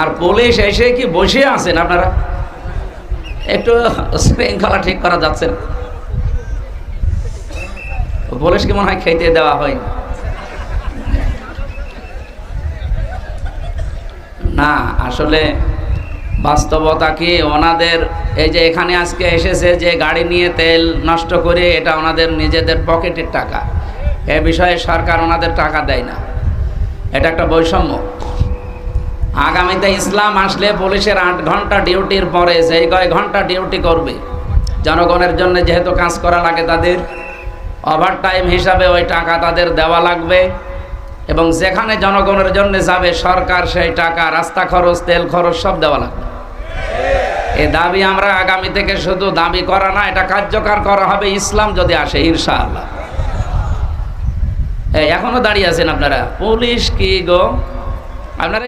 আর police এসে কি বসে আছেন আপনারা? একটু শৃঙ্খলা ঠিক করা যাচ্ছে না। পুলিশকে মনে হয় খেতে দেওয়া হয়। না, আসলে বাস্তবতা কি? ওনাদের এই যে এখানে আজকে এসেছে যে গাড়ি নিয়ে তেল নষ্ট করে, এটা ওনাদের নিজেদের পকেটের টাকা। এ বিষয়ে সরকার ওনাদের টাকা দেয় না। এটা একটা বৈষম্য। আগামীতে ইসলাম আসলে পুলিশের আট ঘণ্টা ডিউটির পরে সেই কয় ঘণ্টা ডিউটি করবে। জনগণের জন্য যেহেতু কাজ করা লাগে তাদের ওভার টাইম হিসাবে ওই টাকা তাদের দেওয়া লাগবে এবং যেখানে জনগণের জন্য যাবে সরকার সেই টাকা, রাস্তা খরচ, তেল খরচ সব দেওয়া লাগবে। এই দাবি আমরা আগামী থেকে শুধু দাবি করা না, এটা কার্যকর করা হবে ইসলাম যদি আসে, ইনশাআল্লাহ। এখনও দাঁড়িয়ে আছেন আপনারা? পুলিশ কি গো? আপনারা